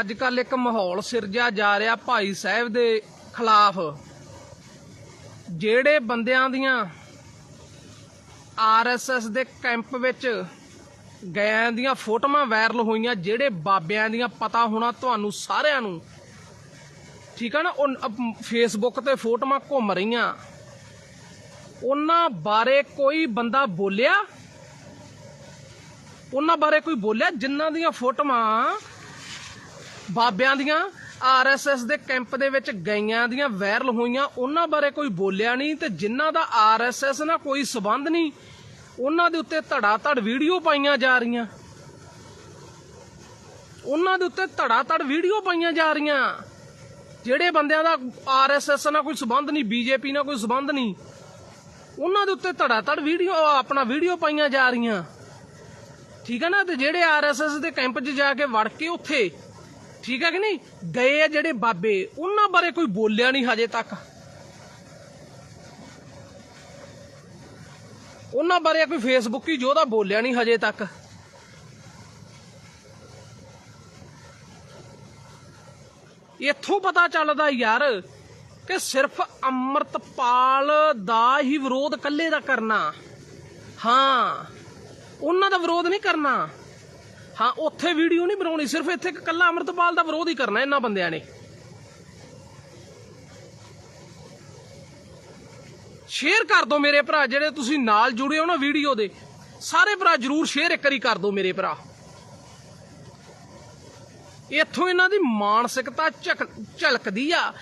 ਅੱਜ ਕੱਲ ਇੱਕ ਮਾਹੌਲ ਸਿਰਜਿਆ ਜਾ ਰਿਹਾ ਭਾਈ ਸਾਹਿਬ ਦੇ ਖਿਲਾਫ। ਜਿਹੜੇ ਬੰਦਿਆਂ ਦੀਆਂ ਆਰਐਸਐਸ ਦੇ ਕੈਂਪ ਵਿੱਚ ਗਇਆਂ ਦੀਆਂ ਫੋਟੋਆਂ ਵਾਇਰਲ ਹੋਈਆਂ, ਜਿਹੜੇ ਬਾਬਿਆਂ ਦੀਆਂ ਪਤਾ ਹੋਣਾ ਤੁਹਾਨੂੰ ਸਾਰਿਆਂ ਨੂੰ, ਠੀਕ ਆ ਨਾ, ਉਹ ਫੇਸਬੁੱਕ ਤੇ ਫੋਟੋਆਂ ਘੁੰਮ ਰਹੀਆਂ। ਉਹਨਾਂ ਬਾਰੇ ਕੋਈ ਬੰਦਾ ਬੋਲਿਆ? ਉਹਨਾਂ ਬਾਰੇ ਕੋਈ ਬੋਲਿਆ? ਜਿਨ੍ਹਾਂ ਦੀਆਂ ਫੋਟੋਆਂ ਬਾਬਿਆਂ ਦੀਆਂ, ਆਰਐਸਐਸ ਦੇ ਕੈਂਪ ਦੇ ਵਿੱਚ ਗਈਆਂ ਦੀਆਂ ਵਾਇਰਲ ਹੋਈਆਂ, ਉਹਨਾਂ ਬਾਰੇ ਕੋਈ ਬੋਲਿਆ ਨਹੀਂ ਤੇ ਜਿਨ੍ਹਾਂ ਦਾ ਆਰਐਸਐਸ ਨਾਲ ਕੋਈ ਸਬੰਧ ਨਹੀਂ, ਉਹਨਾਂ ਦੇ ਉੱਤੇ ਧੜਾ ਧੜ ਵੀਡੀਓ ਪਾਈਆਂ ਜਾ ਰਹੀਆਂ। ਉਹਨਾਂ ਦੇ ਉੱਤੇ ਧੜਾ ਧੜ ਵੀਡੀਓ ਪਾਈਆਂ ਜਾ ਰਹੀਆਂ। ਜਿਹੜੇ ਬੰਦਿਆਂ ਦਾ ਆਰਐਸਐਸ ਨਾਲ ਕੋਈ ਸਬੰਧ ਨਹੀਂ, ਬੀਜੇਪੀ ਨਾਲ ਕੋਈ ਸਬੰਧ ਨਹੀਂ, ਉਹਨਾਂ ਦੇ ਉੱਤੇ ਧੜਾ ਧੜ ਵੀਡੀਓ ਆਪਣਾ ਵੀਡੀਓ ਪਾਈਆਂ ਜਾ ਰਹੀਆਂ। ਠੀਕ ਹੈ ਨਾ? ਤੇ ਜਿਹੜੇ ਆਰਐਸਐਸ ਦੇ ਕੈਂਪ 'ਚ ਜਾ ਕੇ ਵੜ ਕੇ ਉੱਥੇ ਠੀਕ ਹੈ ਕਿ ਨਹੀਂ? ਗਏ ਆ ਜਿਹੜੇ ਬਾਬੇ, ਉਹਨਾਂ ਬਾਰੇ ਕੋਈ ਬੋਲਿਆ ਨਹੀਂ ਹਜੇ ਤੱਕ। ਉਹਨਾਂ ਬਾਰੇ ਕੋਈ ਫੇਸਬੁੱਕ ਹੀ ਯੋਧਾ ਬੋਲਿਆ ਨਹੀਂ ਹਜੇ ਤੱਕ। ਇੱਥੋਂ ਪਤਾ ਚੱਲਦਾ ਯਾਰ ਕਿ ਸਿਰਫ ਅੰਮ੍ਰਿਤਪਾਲ ਦਾ ਹੀ ਵਿਰੋਧ ਇਕੱਲੇ ਦਾ ਕਰਨਾ। ਹਾਂ, ਉਹਨਾਂ ਦਾ ਵਿਰੋਧ ਨਹੀਂ ਕਰਨਾ। ਹਾਂ, ਉੱਥੇ ਵੀਡੀਓ ਨਹੀਂ ਬਣਾਉਣੀ, ਸਿਰਫ ਇੱਥੇ ਇਕੱਲਾ ਅੰਮ੍ਰਿਤਪਾਲ ਦਾ ਵਿਰੋਧ ਹੀ ਕਰਨਾ ਇਹਨਾਂ ਬੰਦਿਆਂ ਨੇ। ਸ਼ੇਅਰ ਕਰ ਦਿਓ ਮੇਰੇ ਭਰਾ, ਜਿਹੜੇ ਤੁਸੀਂ ਨਾਲ ਜੁੜੇ ਹੋ ਨਾ ਵੀਡੀਓ ਦੇ। ਸਾਰੇ ਭਰਾ ਜਰੂਰ ਸ਼ੇਅਰ ਇੱਕ ਵਾਰੀ ਕਰ ਦਿਓ ਮੇਰੇ ਭਰਾ। ਇੱਥੋਂ ਇਹਨਾਂ ਦੀ ਮਾਨਸਿਕਤਾ ਝਕ- ਝਲਕਦੀ ਆ।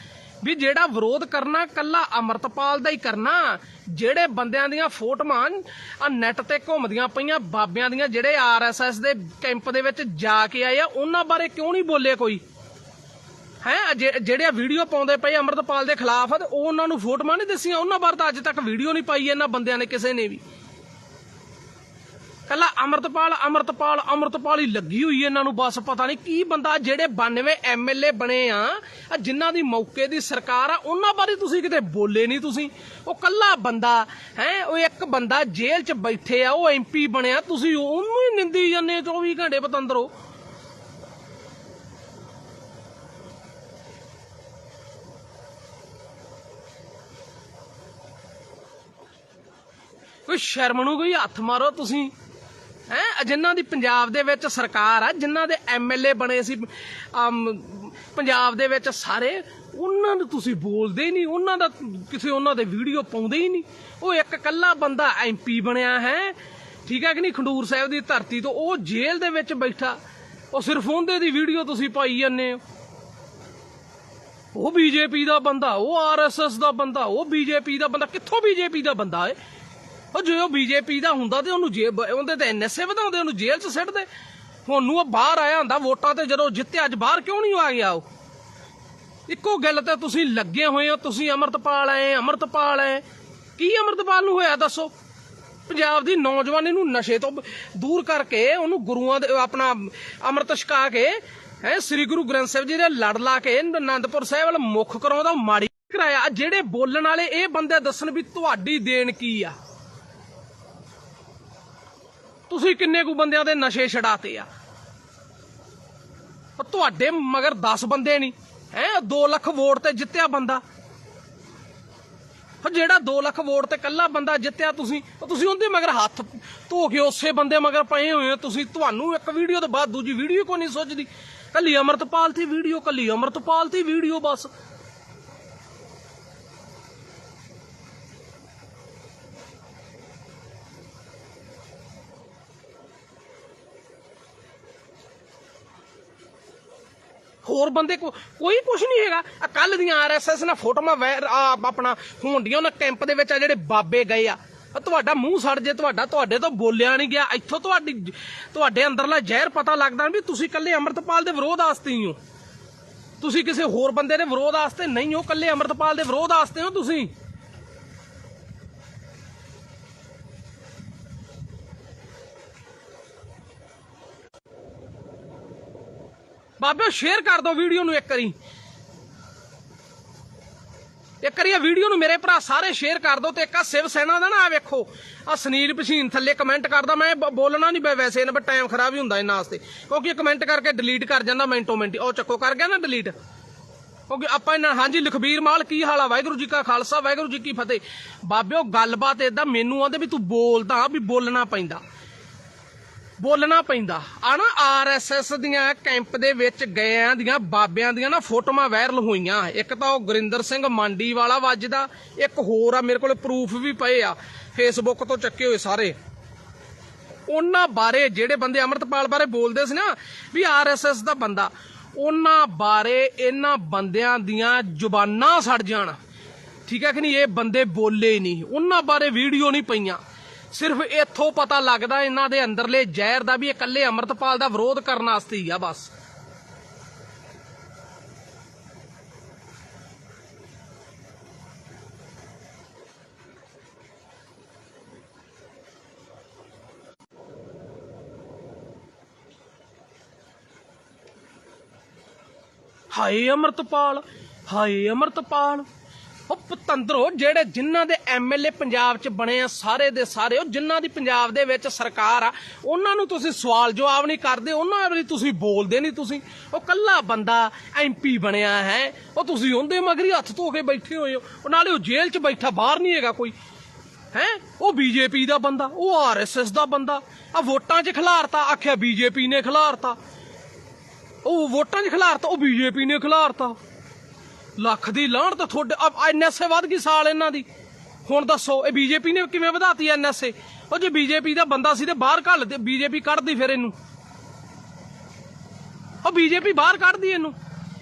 ਵੀ ਜਿਹੜਾ ਵਿਰੋਧ ਕਰਨਾ, ਕੱਲਾ ਅਮਰਤਪਾਲ ਦਾ ਹੀ ਕਰਨਾ, ਜਿਹੜੇ ਬੰਦਿਆਂ ਦੀਆਂ ਫੋਟੋਆਂ ਆ ਨੈਟ ਤੇ ਘੁੰਮਦੀਆਂ ਪਈਆਂ, ਬਾਬਿਆਂ ਦੀਆਂ ਜਿਹੜੇ ਆਰਐਸਐਸ ਦੇ ਕੈਂਪ ਦੇ ਵਿੱਚ ਜਾ ਕੇ ਆਏ ਆ, ਉਹਨਾਂ ਬਾਰੇ ਕਿਉਂ ਨਹੀਂ ਬੋਲੇ ਕੋਈ? ਹੈ ਜਿਹੜੇ ਵੀਡੀਓ ਪਾਉਂਦੇ ਪਏ ਅਮਰਤਪਾਲ ਦੇ ਖਿਲਾਫ ਉਹ ਉਹਨਾਂ ਨੂੰ ਫੋਟੋਆਂ ਨਹੀਂ ਦੱਸੀਆਂ, ਉਹਨਾਂ ਬਾਰੇ ਤਾਂ ਅੱਜ ਤੱਕ ਵੀਡੀਓ ਨਹੀਂ ਪਾਈ ਇਹਨਾਂ ਬੰਦਿਆਂ ਨੇ, ਕਿਸੇ ਨੇ ਵੀ। ਕੱਲਾ ਅਮਰਤਪਾਲ ਅਮਰਤਪਾਲ ਅਮਰਤਪਾਲ ਹੀ ਲੱਗੀ ਹੋਈ ਇਹਨਾਂ ਨੂੰ। ਬਸ ਪਤਾ ਨਹੀਂ ਕੀ ਬੰਦਾ, ਜਿਹੜੇ 92 ਐਮਐਲਏ ਬਣੇ ਆ ਆ ਜਿਨ੍ਹਾਂ ਦੀ ਮੌਕੇ ਦੀ ਸਰਕਾਰ ਆ, ਉਹਨਾਂ ਬਾਰੇ ਤੁਸੀਂ ਕਿਤੇ ਬੋਲੇ ਨਹੀਂ ਤੁਸੀਂ। ਉਹ ਕੱਲਾ ਬੰਦਾ, ਹੈ, ਉਹ ਇੱਕ ਬੰਦਾ ਜੇਲ੍ਹ 'ਚ ਬੈਠੇ ਆ, ਉਹ ਐਮਪੀ ਬਣਿਆ ਤੁਸੀਂ ਉਹਨੂੰ ਹੀ ਨਿੰਦੀ ਜਾਂਦੇ 24 ਘੰਟੇ ਪਤੰਦਰੋ। ਕੋਈ ਸ਼ਰਮ ਨੂੰ ਕੋਈ ਹੱਥ ਮਾਰੋ ਤੁਸੀਂ। ਹੈ? ਜਿਨ੍ਹਾਂ ਦੀ ਪੰਜਾਬ ਦੇ ਵਿੱਚ ਸਰਕਾਰ ਆ, ਜਿਨ੍ਹਾਂ ਦੇ ਐਮਐਲਏ ਬਣੇ ਸੀ ਪੰਜਾਬ ਦੇ ਵਿੱਚ ਸਾਰੇ, ਉਹਨਾਂ ਨੂੰ ਤੁਸੀਂ ਬੋਲਦੇ ਹੀ ਨਹੀਂ, ਉਹਨਾਂ ਦਾ ਕਿਸੇ ਉਹਨਾਂ ਦੇ ਵੀਡੀਓ ਪਾਉਂਦੇ ਹੀ ਨਹੀਂ। ਉਹ ਇੱਕ ਇਕੱਲਾ ਬੰਦਾ ਐਮਪੀ ਬਣਿਆ ਹੈ, ਠੀਕ ਹੈ ਕਿ ਨਹੀਂ? ਖੰਡੂਰ ਸਾਹਿਬ ਦੀ ਧਰਤੀ ਤੋਂ ਉਹ ਜੇਲ੍ਹ ਦੇ ਵਿੱਚ ਬੈਠਾ। ਉਹ ਸਿਰਫ ਉਹਦੇ ਦੀ ਵੀਡੀਓ ਤੁਸੀਂ ਪਾਈ ਜਾਂਦੇ ਹੋ। ਉਹ ਬੀਜੇਪੀ ਦਾ ਬੰਦਾ, ਉਹ ਆਰਐਸਐਸ ਦਾ ਬੰਦਾ, ਉਹ ਬੀਜੇਪੀ ਦਾ ਬੰਦਾ, ਕਿੱਥੋਂ ਬੀਜੇਪੀ ਦਾ ਬੰਦਾ ਏ ਉਹ ਜੇ ਉਹ ਬੀਜੇਪੀ ਦਾ ਹੁੰਦਾ ਤੇ ਉਹਨੂੰ ਜੇਬ, ਉਹਦੇ ਤੇ ਐਨਐਸਏ ਵਧਾਉਂਦੇ, ਉਹਨੂੰ ਜੇਲ੍ਹ 'ਚ ਸਿੱਟਦੇ। ਹੁਣ ਨੂੰ ਉਹ ਬਾਹਰ ਆਇਆ ਹੁੰਦਾ, ਵੋਟਾਂ ਤੇ ਜਦੋਂ ਜਿੱਤਿਆ, ਅੱਜ ਬਾਹਰ ਕਿਉਂ ਨਹੀਂ ਆ ਗਿਆ ਉਹ? ਇੱਕੋ ਗੱਲ ਤੇ ਤੁਸੀਂ ਲੱਗੇ ਹੋਏ ਹੋ, ਤੁਸੀਂ ਅਮਰਤਪਾਲ ਐ ਅਮਰਤਪਾਲ ਐ ਕੀ ਅਮਰਤਪਾਲ ਨੂੰ ਹੋਇਆ, ਦੱਸੋ? ਪੰਜਾਬ ਦੀ ਨੌਜਵਾਨੀ ਨੂੰ ਨਸ਼ੇ ਤੋਂ ਦੂਰ ਕਰਕੇ ਉਹਨੂੰ ਗੁਰੂਆਂ ਦੇ, ਆਪਣਾ ਅੰਮ੍ਰਿਤ ਛਕਾ ਕੇ, ਹੈ, ਸ੍ਰੀ ਗੁਰੂ ਗ੍ਰੰਥ ਸਾਹਿਬ ਜੀ ਦੇ ਲੜ ਲਾ ਕੇ ਆਨੰਦਪੁਰ ਸਾਹਿਬ ਵੱਲ ਮੁੱਖ ਕਰਾਉਂਦਾ ਮਾੜੀ ਕਰਾਇਆ। ਜਿਹੜੇ ਬੋਲਣ ਵਾਲੇ, ਇਹ ਬੰਦੇ ਦੱਸਣ ਵੀ ਤੁਹਾਡੀ ਦੇਣ ਕੀ ਆ? ਤੁਸੀਂ ਕਿੰਨੇ ਕੁ ਬੰਦਿਆਂ ਦੇ ਨਸ਼ੇ ਛਡਾਤੇ ਆ? ਪਰ ਤੁਹਾਡੇ ਮਗਰ 10 ਬੰਦੇ ਨਹੀਂ। ਹੈ 2 ਲੱਖ ਵੋਟ ਤੇ ਜਿੱਤਿਆ ਬੰਦਾ। ਉਹ ਜਿਹੜਾ 2 ਲੱਖ ਵੋਟ ਤੇ ਕੱਲਾ ਬੰਦਾ ਜਿੱਤਿਆ ਤੁਸੀਂ ਤੁਸੀਂ ਉਹਦੇ ਮਗਰ ਹੱਥ ਧੋ ਕੇ ਉਸੇ ਬੰਦੇ ਮਗਰ ਪਏ ਹੋਏ ਹੋ। ਤੁਸੀਂ, ਤੁਹਾਨੂੰ ਇੱਕ ਵੀਡੀਓ ਤੋਂ ਬਾਅਦ ਦੂਜੀ ਵੀਡੀਓ ਕੋ ਨਹੀਂ ਸੋਚਦੀ। ਕੱਲੀ ਅਮਰਤਪਾਲ ਦੀ ਵੀਡੀਓ, ਕੱਲੀ ਅਮਰਤਪਾਲ ਦੀ ਵੀਡੀਓ ਬਸ। ਹੋਰ ਬੰਦੇ ਕੋ ਕੋਈ ਕੁਝ ਨਹੀਂ ਹੈਗਾ। ਕੱਲ ਦੀਆਂ ਆਰਐਸਐਸ ਨਾਲ ਫੋਟੋਆਂ ਆਪਣਾ ਹੋਣਡੀਆਂ ਉਹਨਾਂ ਕੈਂਪ ਦੇ ਵਿੱਚ ਆ ਜਿਹੜੇ ਬਾਬੇ ਗਏ ਆ। ਤੁਹਾਡਾ ਮੂੰਹ ਸੜ ਜੇ, ਤੁਹਾਡਾ ਤੁਹਾਡੇ ਤੋਂ ਬੋਲਿਆ ਨਹੀਂ ਗਿਆ। ਇੱਥੋਂ ਤੁਹਾਡੀ ਤੁਹਾਡੇ ਅੰਦਰਲਾ ਜ਼ਹਿਰ ਪਤਾ ਲੱਗਦਾ ਵੀ ਤੁਸੀਂ ਕੱਲੇ ਅੰਮ੍ਰਿਤਪਾਲ ਦੇ ਵਿਰੋਧ ਆਸਤੇ ਹੀ ਹੋ। ਤੁਸੀਂ ਕਿਸੇ ਹੋਰ ਬੰਦੇ ਦੇ ਵਿਰੋਧ ਵਾਸਤੇ ਨਹੀਂ ਹੋ ਕੱਲੇ ਅੰਮ੍ਰਿਤਪਾਲ ਦੇ ਵਿਰੋਧ ਆਸਤੇ ਹੋ ਤੁਸੀਂ। ਬਾਬੇ ਸ਼ੇਅਰ ਕਰ ਦਿਓ ਵੀਡੀਓ ਨੂੰ ਇੱਕ ਵਾਰੀ। ਇੱਕ ਵਾਰੀ ਇਹ ਵੀਡੀਓ ਨੂੰ ਮੇਰੇ ਭਰਾ ਸਾਰੇ ਸ਼ੇਅਰ ਕਰ ਦਿਓ ਤੇ ਇੱਕ ਆ ਸਿਵ ਸੈਨਾ ਦਾ ਨਾ ਆ ਵੇਖੋ। ਆ ਸੁਨੀਲ ਪਸੀਨ ਥੱਲੇ ਕਮੈਂਟ ਕਰਦਾ, ਮੈਂ ਬੋਲਣਾ ਨਹੀਂ ਵੈਸੇ ਇਹਨਾਂ ਟਾਈਮ ਖਰਾਬ ਹੀ ਹੁੰਦਾ ਇਹਨਾਂ ਵਾਸਤੇ। ਕਿਉਂਕਿ ਇਹ ਕਮੈਂਟ ਕਰਕੇ ਡਿਲੀਟ ਕਰ ਜਾਂਦਾ ਮਿੰਟੋ ਮਿੰਟ ਉਹ ਚੱਕੋ, ਕਰ ਗਿਆ ਨਾ ਡਿਲੀਟ ਕਿਉਂਕਿ ਆਪਾਂ ਇਹਨਾਂ, ਹਾਂਜੀ, ਲਖਬੀਰ ਮਾਲ ਕੀ ਹਾਲ ਆ? ਵਾਹਿਗੁਰੂ ਜੀ ਕਾ ਖਾਲਸਾ, ਵਾਹਿਗੁਰੂ ਜੀ ਕੀ ਫਤਿਹ। ਬਾਬਿਓ, ਗੱਲਬਾਤ ਏਦਾਂ, ਮੈਨੂੰ ਆਂਦੇ ਵੀ ਤੂੰ ਬੋਲਦਾ, ਵੀ ਬੋਲਣਾ ਪੈਂਦਾ। ਬੋਲਣਾ ਪੈਂਦਾ। ਆ ਨਾ ਆਰਐਸਐਸ ਦੀਆਂ ਕੈਂਪ ਦੇ ਵਿੱਚ ਗਇਆਂ ਦੀਆਂ ਬਾਬਿਆਂ ਦੀਆਂ ਨਾ ਫੋਟੋਆਂ ਵਾਇਰਲ ਹੋਈਆਂ। ਇੱਕ ਤਾਂ ਉਹ ਗੁਰਿੰਦਰ ਸਿੰਘ ਮੰਡੀ ਵਾਲਾ ਵੱਜਦਾ, ਇੱਕ ਹੋਰ ਆ, ਮੇਰੇ ਕੋਲ ਪ੍ਰੂਫ ਵੀ ਪਏ ਆ ਫੇਸਬੁੱਕ ਤੋਂ ਚੱਕੇ ਹੋਏ ਸਾਰੇ। ਉਹਨਾਂ ਬਾਰੇ ਜਿਹੜੇ ਬੰਦੇ ਅਮਰਤਪਾਲ ਬਾਰੇ ਬੋਲਦੇ ਸੀ ਨਾ, ਵੀ ਆਰਐਸਐਸ ਦਾ ਬੰਦਾ, ਉਹਨਾਂ ਬਾਰੇ ਇਹਨਾਂ ਬੰਦਿਆਂ ਦੀਆਂ ਜ਼ੁਬਾਨਾਂ ਸੜ ਜਾਣ। ਠੀਕ ਹੈ ਕਿ ਨਹੀਂ? ਇਹ ਬੰਦੇ ਬੋਲੇ ਹੀ ਨਹੀਂ। ਉਹਨਾਂ ਬਾਰੇ ਵੀਡੀਓ ਨਹੀਂ ਪਈਆਂ। ਸਿਰਫ ਇੱਥੋਂ ਪਤਾ ਲੱਗਦਾ ਇਹਨਾਂ ਦੇ ਅੰਦਰਲੇ ਜ਼ਹਿਰ ਦਾ ਵੀ ਇਕੱਲੇ ਅਮਰਤਪਾਲ ਦਾ ਵਿਰੋਧ ਕਰਨ ਵਾਸਤੇ ਹੀ ਆ, ਬਸ। ਹਾਏ ਅਮਰਤਪਾਲ ਹਾਏ ਅਮਰਤਪਾਲ। ਉਹ ਪਤੰਦਰੋ, ਜਿਹੜੇ ਜਿਨ੍ਹਾਂ ਦੇ ਐਮਐਲਏ ਪੰਜਾਬ 'ਚ ਬਣੇ ਆ ਸਾਰੇ ਦੇ ਸਾਰੇ, ਉਹ ਜਿਨ੍ਹਾਂ ਦੀ ਪੰਜਾਬ ਦੇ ਵਿੱਚ ਸਰਕਾਰ ਆ, ਉਹਨਾਂ ਨੂੰ ਤੁਸੀਂ ਸਵਾਲ ਜਵਾਬ ਨਹੀਂ ਕਰਦੇ, ਉਹਨਾਂ ਲਈ ਤੁਸੀਂ ਬੋਲਦੇ ਨਹੀਂ ਤੁਸੀਂ। ਉਹ ਕੱਲਾ ਬੰਦਾ ਐਮਪੀ ਬਣਿਆ ਹੈ, ਉਹ ਤੁਸੀਂ ਉਹਦੇ ਮਗਰੀ ਹੱਥ ਧੋ ਕੇ ਬੈਠੇ ਹੋਏ ਹੋ। ਉਹ ਨਾਲੇ ਉਹ ਜੇਲ੍ਹ 'ਚ ਬੈਠਾ, ਬਾਹਰ ਨਹੀਂ ਹੈਗਾ ਕੋਈ। ਹੈ? ਉਹ ਬੀਜੇਪੀ ਦਾ ਬੰਦਾ, ਉਹ ਆਰਐਸਐਸ ਦਾ ਬੰਦਾ। ਆ ਵੋਟਾਂ 'ਚ ਖਿਲਾਰਤਾ, ਆਖਿਆ ਬੀਜੇਪੀ ਨੇ ਖਿਲਾਰਤਾ। ਉਹ ਵੋਟਾਂ 'ਚ ਖਿਲਾਰਤਾ, ਉਹ ਬੀਜੇਪੀ ਨੇ ਖਿਲਾਰਤਾ। ਲੱਖ ਦੀ ਲਾਹਣ ਤਾਂ ਤੁਹਾਡੇ ਐਨਐਸਏ ਵੱਧ ਗਈ ਸਾਲ ਇਹਨਾਂ ਦੀ। ਹੁਣ ਦੱਸੋ, ਇਹ ਬੀਜੇਪੀ ਨੇ ਕਿਵੇਂ ਵਧਾਤੀ ਐਨਐਸਏ? ਉਹ ਜੇ ਬੀਜੇਪੀ ਦਾ ਬੰਦਾ ਸੀ ਤੇ ਬਾਹਰ ਘੱਲ ਦੇ, ਬੀਜੇਪੀ ਕੱਢਦੀ ਫਿਰ ਇਹਨੂੰ। ਉਹ ਬੀਜੇਪੀ ਬਾਹਰ ਕੱਢਦੀ ਇਹਨੂੰ।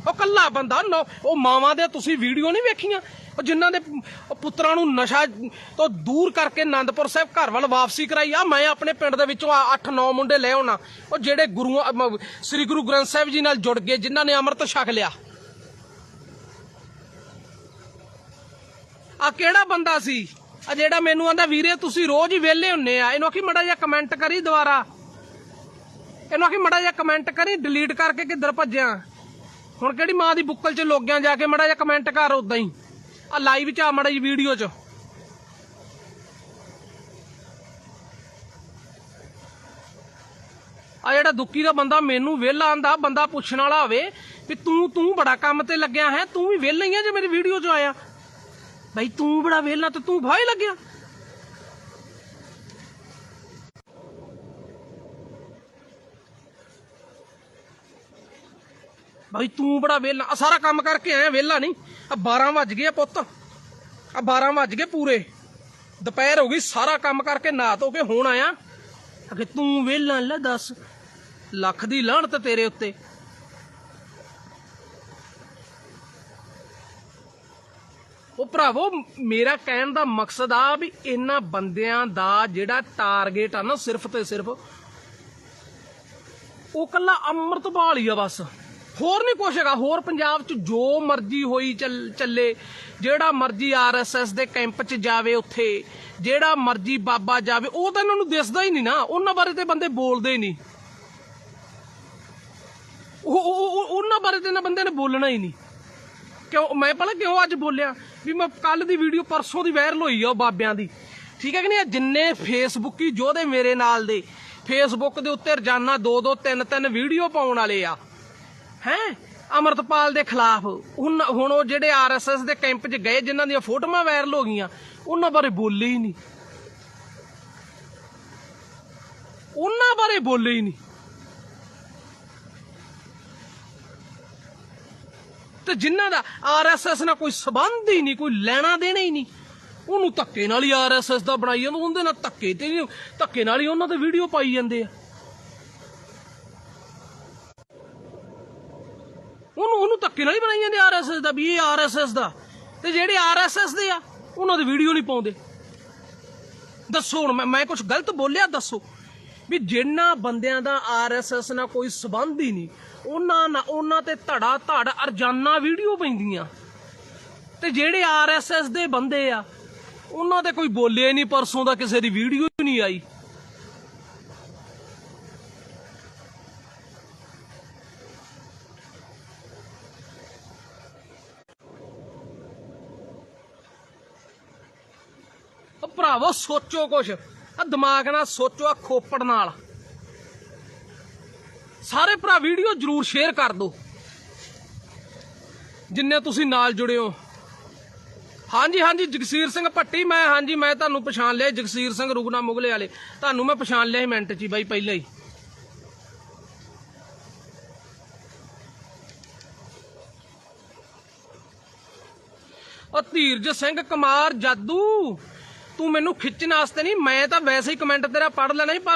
ਉਹ ਕੱਲਾ ਬੰਦਾ ਉਹ ਮਾਵਾਂ ਦੇ ਤੁਸੀਂ ਵੀਡੀਓ ਨਹੀਂ ਵੇਖੀਆਂ? ਉਹ ਜਿਨ੍ਹਾਂ ਦੇ ਪੁੱਤਰਾਂ ਨੂੰ ਨਸ਼ਾ ਤੋਂ ਦੂਰ ਕਰਕੇ ਆਨੰਦਪੁਰ ਸਾਹਿਬ ਘਰ ਵੱਲ ਵਾਪਸੀ ਕਰਾਈ ਆ, ਮੈਂ ਆਪਣੇ ਪਿੰਡ ਦੇ ਵਿੱਚੋਂ 8-9 ਮੁੰਡੇ ਲੈ ਆਉਣਾ। ਉਹ ਜਿਹੜੇ ਗੁਰੂਆਂ ਸ੍ਰੀ ਗੁਰੂ ਗ੍ਰੰਥ ਸਾਹਿਬ ਜੀ ਨਾਲ ਜੁੜ ਗਏ, ਜਿਨ੍ਹਾਂ ਨੇ ਅੰਮ੍ਰਿਤ ਛਕ ਲਿਆ। ਆ ਕਿਹੜਾ ਬੰਦਾ ਸੀ? ਆ ਜਿਹੜਾ ਮੈਨੂੰ ਆਂਦਾ, ਵੀਰੇ, ਤੁਸੀਂ ਰੋਜ਼ ਹੀ ਵਿਹਲੇ ਹੁੰਨੇ ਆ। ਇਹਨੂੰ ਆਖੀ, ਮੜਾ ਜਿਹਾ ਕਮੈਂਟ ਕਰੀ ਦੁਬਾਰਾ। ਇਹਨੂੰ ਆਖੀ, ਮੜਾ ਜਿਹਾ ਕਮੈਂਟ ਕਰੀ ਡਿਲੀਟ ਕਰਕੇ ਕਿੱਧਰ ਭੱਜਿਆ? ਹੁਣ ਕਿਹੜੀ ਮਾਂ ਦੀ ਬੁੱਕਲ 'ਚ ਲੋਗਿਆਂ ਜਾ ਕੇ ਮੜਾ ਜਿਹਾ ਕਮੈਂਟ ਕਰ ਉਦਾਂ ਹੀ? ਆ ਲਾਈਵ 'ਚ ਆ ਮੜਾ ਜੀ ਵੀਡੀਓ 'ਚ। ਆ ਜਿਹੜਾ ਦੁੱਕੀ ਦਾ ਬੰਦਾ ਮੈਨੂੰ ਵਿਹਲਾ ਆਂਦਾ, ਬੰਦਾ ਪੁੱਛਣ ਵਾਲਾ ਹੋਵੇ ਵੀ ਤੂੰ ਤੂੰ ਬੜਾ ਕੰਮ ਤੇ ਲੱਗਿਆ ਹੈ, ਤੂੰ ਵੀ ਵਿਹਲਾ ਹੀ ਆ ਜੇ ਮੇਰੀ ਵੀਡੀਓ 'ਚ ਆਇਆ। ਬਈ ਤੂੰ ਬੜਾ ਵਿਹਲਾ ਤੇ ਤੂੰ ਭਾਈ ਲੱਗਿਆ। ਬਈ ਤੂੰ ਬੜਾ ਵਿਹਲਾ। ਆ ਸਾਰਾ ਕੰਮ ਕਰਕੇ ਆਇਆ, ਵਿਹਲਾ ਨਹੀਂ। ਆ 12 ਵੱਜ ਗਏ ਆ ਪੁੱਤ। ਆ 12 ਵੱਜ ਗਏ ਪੂਰੇ। ਦੁਪਹਿਰ ਹੋ ਗਈ, ਸਾਰਾ ਕੰਮ ਕਰਕੇ ਨਾ ਧੋ ਕੇ ਹੁਣ ਆਇਆ। ਅਗੇ ਤੂੰ ਵਿਹਲਾ ਲੈ ਦੱਸ। ਲੱਖ ਦੀ ਲਾਹਣਤ ਤੇਰੇ ਉੱਤੇ। ਭਰਾਵੋ, ਮੇਰਾ ਕਹਿਣ ਦਾ ਮਕਸਦ ਆ ਵੀ ਇਹਨਾਂ ਬੰਦਿਆਂ ਦਾ ਜਿਹੜਾ ਟਾਰਗੇਟ ਆ ਨਾ ਸਿਰਫ ਤੇ ਸਿਰਫ, ਉਹ ਕੱਲਾ ਅੰਮ੍ਰਿਤਪਾਲ ਹੀ ਆ ਬਸ। ਹੋਰ ਨਹੀਂ ਕੁਛ ਹੈਗਾ, ਹੋਰ ਪੰਜਾਬ 'ਚ ਜੋ ਮਰਜ਼ੀ ਹੋਈ ਚੱਲ- ਚੱਲੇ, ਜਿਹੜਾ ਮਰਜ਼ੀ ਆਰਐਸਐਸ ਦੇ ਕੈਂਪ 'ਚ ਜਾਵੇ ਉੱਥੇ, ਜਿਹੜਾ ਮਰਜ਼ੀ ਬਾਬਾ ਜਾਵੇ, ਉਹ ਤਾਂ ਇਹਨਾਂ ਨੂੰ ਦਿਸਦਾ ਹੀ ਨਹੀਂ ਨਾ, ਉਹਨਾਂ ਬਾਰੇ ਤੇ ਬੰਦੇ ਬੋਲਦੇ ਹੀ ਨਹੀਂ ਉਹ ਉਹਨਾਂ ਬਾਰੇ ਤੇ ਇਹਨਾਂ ਬੰਦੇ ਨੇ ਬੋਲਣਾ ਹੀ ਨਹੀਂ ਕਿਉਂ, ਮੈਂ ਪਹਿਲਾਂ ਕਿਉਂ ਅੱਜ ਬੋਲਿਆ? ਵੀ ਮੈਂ ਕੱਲ ਦੀ ਵੀਡੀਓ ਪਰਸੋਂ ਦੀ ਵਾਇਰਲ ਹੋਈ ਆ ਉਹ ਬਾਬਿਆਂ ਦੀ। ਠੀਕ ਹੈ ਕਿ ਨਹੀਂ? ਜਿੰਨੇ ਫੇਸਬੁੱਕੀ ਯੋਧੇ ਮੇਰੇ ਨਾਲ ਦੇ ਫੇਸਬੁੱਕ ਦੇ ਉੱਤੇ ਰੋਜ਼ਾਨਾ ਦੋ ਦੋ ਤਿੰਨ ਤਿੰਨ ਵੀਡੀਓ ਪਾਉਣ ਵਾਲੇ ਆ। ਹੈ? ਅਮਰਤਪਾਲ ਦੇ ਖਿਲਾਫ। ਹੁਣ ਹੁਣ ਉਹ ਜਿਹੜੇ ਆਰਐਸਐਸ ਦੇ ਕੈਂਪ 'ਚ ਗਏ, ਜਿਨ੍ਹਾਂ ਦੀਆਂ ਫੋਟੋਆਂ ਵਾਇਰਲ ਹੋ ਗਈਆਂ, ਉਹਨਾਂ ਬਾਰੇ ਬੋਲੇ ਹੀ ਨਹੀਂ। ਉਹਨਾਂ ਬਾਰੇ ਬੋਲੇ ਹੀ ਨਹੀਂ। ਤੇ ਜਿਨ੍ਹਾਂ ਦਾ ਆਰਐਸਐਸ ਨਾਲ ਕੋਈ ਸਬੰਧ ਹੀ ਨਹੀਂ, ਕੋਈ ਲੈਣਾ ਦੇਣਾ ਹੀ ਨਹੀਂ। ਉਹਨੂੰ ਧੱਕੇ ਨਾਲ ਹੀ ਆਰਐਸਐਸ ਦਾ ਬਣਾਈ ਜਾਂਦਾ, ਉਹਦੇ ਨਾਲ ਧੱਕੇ ਤੇ ਧੱਕੇ ਨਾਲ ਹੀ ਉਹਨਾਂ ਤੇ ਵੀਡੀਓ ਪਾਈ ਜਾਂਦੇ ਆ। ਉਹਨੂੰ ਉਹਨੂੰ ਧੱਕੇ ਨਾਲ ਹੀ ਬਣਾਈ ਜਾਂਦੇ ਆਰਐਸਐਸ ਦਾ, ਵੀ ਇਹ ਆਰਐਸਐਸ ਦਾ। ਤੇ ਜਿਹੜੇ ਆਰਐਸਐਸ ਦੇ ਆ, ਉਹਨਾਂ ਦੀ ਵੀਡੀਓ ਨਹੀਂ ਪਾਉਂਦੇ। ਦੱਸੋ ਹੁਣ, ਮੈਂ ਮੈਂ ਕੁਝ ਗਲਤ ਬੋਲਿਆ, ਦੱਸੋ। ਵੀ ਜਿਨ੍ਹਾਂ ਬੰਦਿਆਂ ਦਾ ਆਰਐਸਐਸ ਨਾਲ ਕੋਈ ਸਬੰਧ ਹੀ ਨਹੀਂ, ਉਹਨਾਂ ਨਾਲ ਉਹਨਾਂ ਤੇ ਧੜਾ ਧੜ ਅਰਜਾਨਾ ਵੀਡੀਓ ਪੈਂਦੀਆਂ। ਤੇ ਜਿਹੜੇ ਆਰਐਸਐਸ ਦੇ ਬੰਦੇ ਆ, ਉਹਨਾਂ ਤੇ ਕੋਈ ਬੋਲੇ ਨਹੀਂ, ਪਰਸੋਂ ਦਾ ਕਿਸੇ ਦੀ ਵੀਡੀਓ ਨਹੀਂ ਆਈ। ਭਰਾਵੋ, ਸੋਚੋ ਕੁਛ। ਆ ਦਿਮਾਗ ਨਾਲ ਸੋਚੋ ਆ ਖੋਪੜ ਨਾਲ। ਸਾਰੇ ਭਰਾ ਵੀਡੀਓ ਜਰੂਰ ਸ਼ੇਅਰ ਕਰ ਦਿਓ। ਜਿੰਨੇ ਤੁਸੀਂ ਨਾਲ ਜੁੜੇ ਹੋ। ਹਾਂਜੀ ਹਾਂਜੀ, ਜਗਸੀਰ ਸਿੰਘ ਭੱਟੀ, ਮੈਂ, ਹਾਂਜੀ, ਮੈਂ ਤੁਹਾਨੂੰ ਪਛਾਣ ਲਿਆ ਜਗਸੀਰ ਸਿੰਘ ਰੁਗਨਾ ਮੁਗਲੇ ਵਾਲੇ। ਤੁਹਾਨੂੰ ਮੈਂ ਪਛਾਣ ਲਿਆ ਸੀ ਮਿੰਟ 'ਚ ਹੀ ਬਾਈ, ਪਹਿਲਾਂ ਹੀ। ਉਹ ਧੀਰਜ ਸਿੰਘ ਕੁਮਾਰ ਜਾਦੂ। ਤੂੰ ਮੈਨੂੰ ਖਿੱਚਣ ਵਾਸਤੇ ਨਹੀਂ, ਮੈਂ ਤਾਂ ਵੈਸੇ ਹੀ ਕਮੈਂਟ ਤੇਰਾ ਪੜ ਲੈਣਾ ਸੀ, ਪਰ